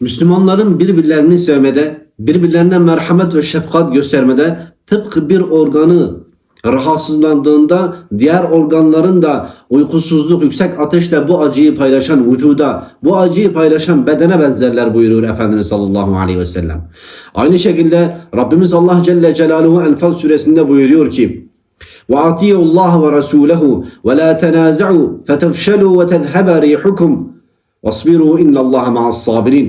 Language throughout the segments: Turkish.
Müslümanların birbirlerini sevmede, birbirlerine merhamet ve şefkat göstermede tıpkı bir organı rahatsızlandığında diğer organların da uykusuzluk, yüksek ateşle bu acıyı paylaşan vücuda, bu acıyı paylaşan bedene benzerler buyuruyor Efendimiz sallallahu aleyhi ve sellem. Aynı şekilde Rabbimiz Allah Celle Celaluhu Enfal suresinde buyuruyor ki وَاَطِيعُوا اللّٰهَ وَرَسُولَهُ وَلَا تَنَازَعُوا فَتَفْشَلُوا وَتَذْهَبَ رِيحُكُمْ وَاصْبِرُوا اِنَّ اللّٰهَ مَعَ الصَّابِرِينَ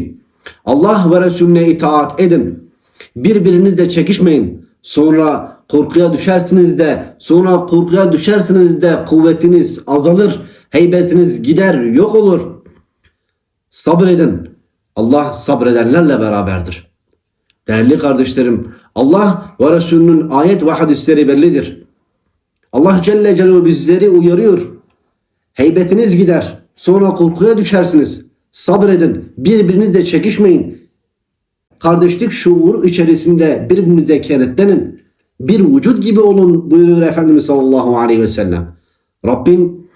Allah ve Resulüne itaat edin. Birbirinizle çekişmeyin. Sonra korkuya düşersiniz de, sonra korkuya düşersiniz de kuvvetiniz azalır, heybetiniz gider, yok olur. Sabredin. Allah sabredenlerle beraberdir. Değerli kardeşlerim, Allah ve Resulünün ayet ve hadisleri bellidir. Allah Celle Celaluhu bizleri uyarıyor. Heybetiniz gider. Sonra korkuya düşersiniz. Sabredin. Birbirinizle çekişmeyin. Kardeşlik şuuru içerisinde birbirinize kenetlenin. Bir vücut gibi olun buyuruyor Efendimiz sallallahu aleyhi ve sellem. Rabbim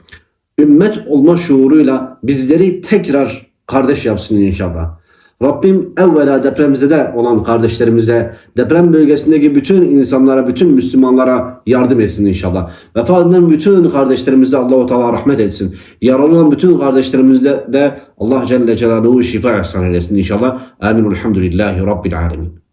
ümmet olma şuuruyla bizleri tekrar kardeş yapsın inşallah. Rabbim evvela depremzede olan kardeşlerimize, deprem bölgesindeki bütün insanlara, bütün Müslümanlara yardım etsin inşallah. Vefat eden bütün kardeşlerimize Allahu Teala rahmet etsin. Yaralı olan bütün kardeşlerimize de Allah Celle Celaluhu şifa ihsan eylesin inşallah. Amin. Elhamdülillahi Rabbil Alemin.